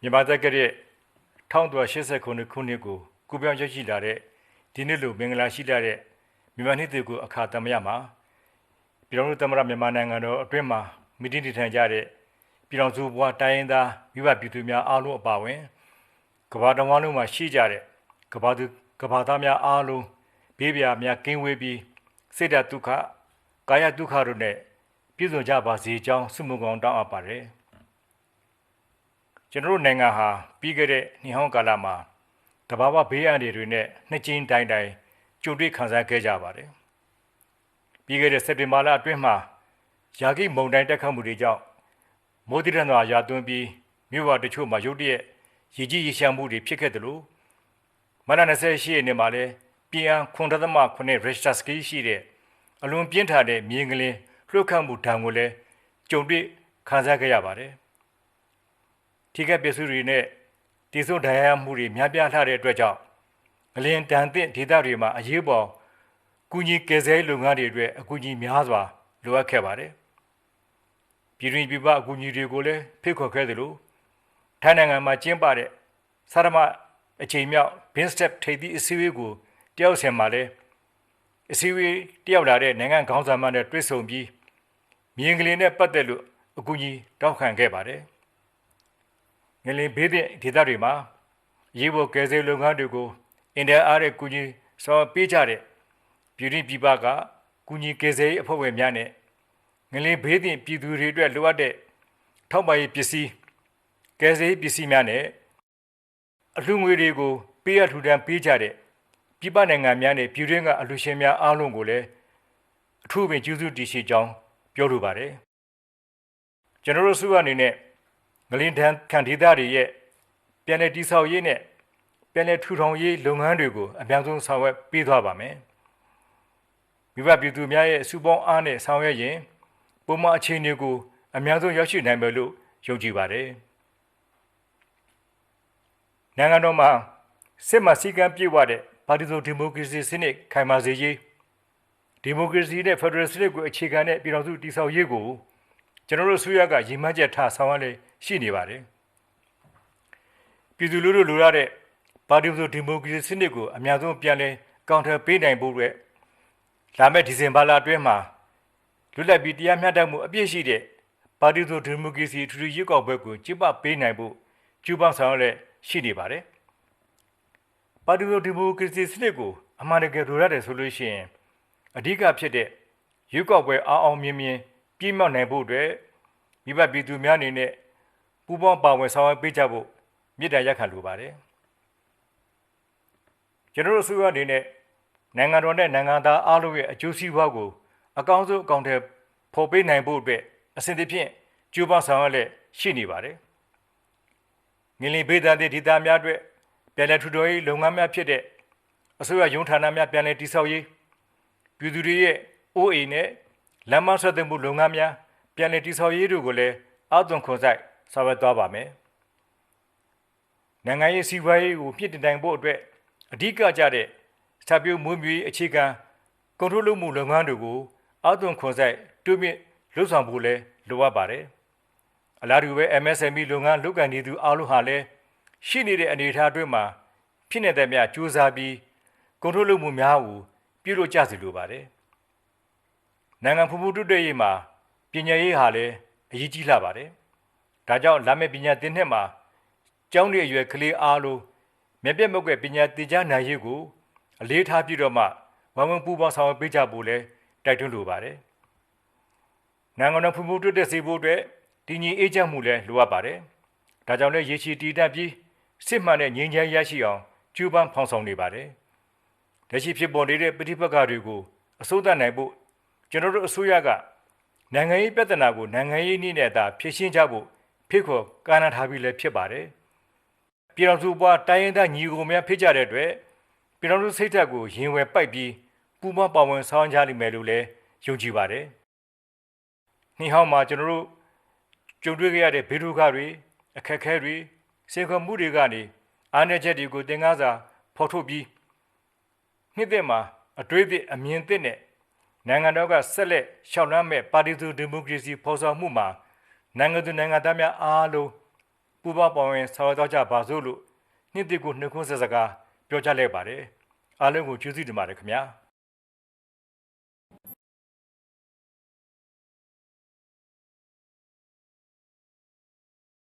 မြန်မာတက်ကရဲ့1989ခုနှစ်ခုနှစ်ကိုကုပြောင်းရောက်ရှိလာတဲ့ဒီနှစ်လိုမင်္ဂလာရှိလာတဲ့မြန်မာနှစ်တွေကိုအခါသမယမှာပြည်တော်သမ္မတမြန်မာနိုင်ငံတော်အတွင်းမှာမီတင်းတည်ထိုင်ကြတဲ့ပြည်တော်စုဘွားတိုင်းရင်းသားမိဘပြည်သူများအားလုံးအပါအဝင်ကမ္ဘာတော်ဝန်လုံးမှာရှိကြတဲ့ကမ္ဘာသူကမ္ဘာသားများအားလုံးဘေးပြာများကင်းဝေးပြီးစိတ်ဓာတ်ဒုက္ခကာယဒုက္ခတို့နဲ့ပြည့်စုံကြပါစေကြောင်းဆုမွန်ကောင်းတောင်းအပ်ပါတယ် ကျွန်တော်တို့နိုင်ငံဟာပြီးခဲ့တဲ့နှစ်ဟောင်းကာလမှာတဘာဝဘေးအန္တရာယ်တွေနဲ့နှစ်ကျင်းတိုင်းတိုင်းကြုံတွေ့ခံစားခဲ့ကြပါတယ်။ပြီးခဲ့တဲ့စက်တင်ဘာလအတွင်းမှာယာဂိမုန်တိုင်းတက်ခတ်မှုတွေကြောင့်မိုးတိရန်သာရာသွန်းပြီးမြို့ဝတချို့မှာရုတ်တရက်ရည်ကြီးရရှမ်းမှုတွေဖြစ်ခဲ့တယ်လို့မနက်28ရက်နေ့မှာလည်းပြည်အန်9.9 Richter scale ရှိတဲ့အလွန်ပြင်းထန်တဲ့မြေငလင်းလှုပ်ခတ်မှုဒဏ်ကိုလည်းကြုံတွေ့ခံစားခဲ့ရပါတယ်။ ထိခိုက်ပစ္စည်းတွေနဲ့တည်ဆုံဒဏ်ရာရမှုတွေများပြားလှတဲ့အတွက်ကြောင့်အလင်းတန်သင့်ဒေသတွေမှာအရေးပေါ်ကုညီကယ်ဆယ်ရေးလုပ်ငန်းတွေအတွက်အကူအညီများစွာလိုအပ်ခဲ့ပါတယ်။ပြည်တွင်းပြည်ပအကူအညီတွေကိုလည်းဖိတ်ခေါ်ခဲ့တယ်လို့ထိုင်းနိုင်ငံမှာကျင်းပတဲ့သရမအချိန်မြောက် Bin Step ထိပ်သီးအစည်းအဝေးကိုတယောက်ဆင်မှာလည်းအစည်းအဝေးတယောက်လာတဲ့နိုင်ငံခေါင်းဆောင်မှနဲ့တွေ့ဆုံပြီးမြင်းကလေးနဲ့ပတ်သက်လို့အကူအညီတောင်းခံခဲ့ပါတယ်။ ငလင်ဘေးသင့်ဒေသတွေမှာရေဘော်ကယ်ဆယ်လုပ်ငန်းတွေကိုအင်တာအားတဲ့ကူညီဆောင်ရွက်ပေးကြတဲ့ပြည်တွင်းပြည်ပကကူညီကယ်ဆယ်ရေးအဖွဲ့ဝင်များနဲ့ငလင်ဘေးသင့်ပြည်သူတွေအတွက်လိုအပ်တဲ့ထောက်ပံ့ရေးပစ္စည်းကယ်ဆယ်ရေးပစ္စည်းများနဲ့အလှူငွေတွေကိုပေးရထူထမ်းပေးကြတဲ့ပြည်ပနိုင်ငံများနဲ့ပြည်တွင်းကအလှူရှင်များအားလုံးကိုလည်းအထူးပင်ကျေးဇူးတင်ရှိကြောင်းပြောလိုပါတယ်ကျွန်တော်တို့စုအနေနဲ့ ငလင်တန်ခံဒေသတွေရဲ့ပြည်내တိဆောက်ရေးနဲ့ပြည်내ထူထောင်ရေးလုပ်ငန်းတွေကိုအများဆုံးဆောင်ရွက်ပေးသွားပါမယ်။မိဘပြည်သူများရဲ့စုပေါင်းအားနဲ့ဆောင်ရွက်ရင်ပုံမှန်အခြေအနေကိုအများဆုံးရောက်ရှိနိုင်မယ်လို့ယုံကြည်ပါတယ်။နိုင်ငံတော်မှာစစ်မှစည်းကမ်းပြည့်ဝတဲ့ပါတီစုံဒီမိုကရေစီစနစ်ခိုင်မာစေရေးဒီမိုကရေစီနဲ့ဖက်ဒရယ်စနစ်ကိုအခြေခံတဲ့ပြည်ထောင်စုတည်ဆောက်ရေးကို ကျွန်တော်တို့ဆွေးရကရည်မှန်းချက်ထားဆောင်ရွက်လေရှိနေပါတယ်ပြည်သူလူထုလိုရတဲ့ပါတီစုဒီမိုကရေစီစနစ်ကိုအများဆုံးပြန်လည်ကောင်ထယ်ပေးနိုင်ဖို့အတွက်လာမယ့်ဒီဇင်ဘာလအတွင်းမှာလွတ်လပ်ပြီးတရားမျှတမှုအပြည့်ရှိတဲ့ပါတီစုဒီမိုကရေစီထူထူရွေးကောက်ပွဲကိုကျင်းပပေးနိုင်ဖို့ကျူးပန်းဆောင်ရွက်လေရှိနေပါတယ်ပါတီစုဒီမိုကရေစီစနစ်ကိုအမှန်တကယ်လိုရတယ်ဆိုလို့ရှိရင်အဓိကဖြစ်တဲ့ရွေးကောက်ပွဲအောင်အောင်မြင်မြင် ပြည့်မြောက်နိုင်ဖို့အတွက်မိဘပြည်သူများအနေနဲ့ပူးပေါင်းပါဝင်ဆောင်ရွက်ပေးကြဖို့မြစ်တာရက်ခံလိုပါတယ်ကျွန်တော်တို့အစိုးရအနေနဲ့နိုင်ငံတော်နဲ့နိုင်ငံသားအားလုံးရဲ့အကျိုးစီးပွားကိုအကောင်းဆုံးအကောင့်ထဲဖော်ပေးနိုင်ဖို့အတွက်အစဉ်တဖြင့်ကြိုးပမ်းဆောင်ရွက်လက်ရှိနေပါတယ်ငလင်ဘေးဒဏ်တဲ့ဒေသများအတွက်ပြည်내ထူထောင်ရေးလုပ်ငန်းများဖြစ်တဲ့အစိုးရရုံးဌာနများပြည်내တည်ဆောက်ရေးပြည်သူတွေရဲ့အိုးအိမ်နဲ့ လမ်းမဆက်သွယ်မှုလုပ်ငန်းများပြန်လည်တည်ဆောက်ရေးတို့ကိုလည်းအသွင်ခွန်ဆိုင်ဆောင်ရွက်သွားပါမယ်။နိုင်ငံရေးစီးပွားရေးကိုပြစ်တင်နိုင်ဖို့အတွက်အဓိကကြတဲ့စာပြုမွေးမြူရေးအခြေခံကွန်ထရိုးလုပ်မှုလုပ်ငန်းတွေကိုအသွင်ခွန်ဆိုင်တွင်းမြင့်လှုပ်ဆောင်ဖို့လည်းလိုအပ်ပါတယ်။အလားတူပဲ MSME လုပ်ငန်းလုပ်ကိုင်နေသူအားလုံးဟာလည်းရှိနေတဲ့အနေအထားအတွင်းမှာဖြစ်နေတဲ့များစူးစမ်းပြီးကွန်ထရိုးလုပ်မှုများကိုပြုလုပ်ကြစီလိုပါတယ်။ နိုင်ငံဖူဖူတွတ်တွတ်ရေးမှာပညာရေးဟာလည်းအရေးကြီးလာပါတယ်။ဒါကြောင့်လာမယ့်ပညာသင်နှစ်မှာကျောင်းတွေအရွယ်ကလေးအားလုံးမြက်ပြက်မုတ်ကွယ်ပညာသင်ကြားနိုင်ရေးကိုအလေးထားပြီးတော့မှဝမ်ဝမ်ပူပေါင်းဆောင်ရွက်ပေးကြဖို့လည်းတိုက်တွန်းလိုပါတယ်။နိုင်ငံတော်ဖူဖူတွတ်တဲ့စီဖို့အတွက်တည်ငြိမ်အေးချမ်းမှုလည်းလိုအပ်ပါတယ်။ဒါကြောင့်လည်းရေချီတည်တတ်ပြီးစစ်မှန်တဲ့ငြိမ်းချမ်းရရှိအောင်ကြိုးပမ်းဖော်ဆောင်နေပါတယ်။လက်ရှိဖြစ်ပေါ်နေတဲ့ပဋိပက္ခတွေကိုအစိုးရနိုင်ဖို့ ကျွန်တော်တို့အစိုးရကနိုင်ငံရေးပြဿနာကိုနိုင်ငံရေးနည်းနဲ့သာဖြေရှင်းကြဖို့ဖိတ်ခေါ်ကမ်းလှမ်းထားပြီးလည်းဖြစ်ပါတယ်။ပြည်တော်စုပွားတိုင်းရင်းသားညီကိုများဖြစ်ကြတဲ့အတွက်ပြည်တော်စုစိတ်ဓာတ်ကိုရင်ဝယ်ပိုက်ပြီးပူးပေါင်းပါဝင်ဆောင်ကြလိမ့်မယ်လို့လည်းယုံကြည်ပါတယ်။နှီးဟောင်းမှာကျွန်တော်တို့ကြုံတွေ့ခဲ့ရတဲ့ဘေးဒုက္ခတွေအခက်အခဲတွေစေခွန်မှုတွေကနေအားနည်းချက်တွေကိုသင်ခန်းစာဖော်ထုတ်ပြီးနှစ်သက်မှာအတွေးသစ်အမြင်သစ်နဲ့ နိုင်ငံတော်ကဆက်လက်ရှောက်လန်းမဲ့ပါတီစုဒီမိုကရေစီဖော်ဆောင်မှုမှာနိုင်ငံသူနိုင်ငံသားများအားလုံးပပူးပေါင်းပါဝင်ဆောင်ရွက်သွားကြပါစို့လို့နှစ်တစ်ကိုနှုတ်ခွန်းဆက်စကားပြောကြားလိုက်ပါတယ်အားလုံးကိုကျေးဇူးတင်ပါတယ်ခင်ဗျာ။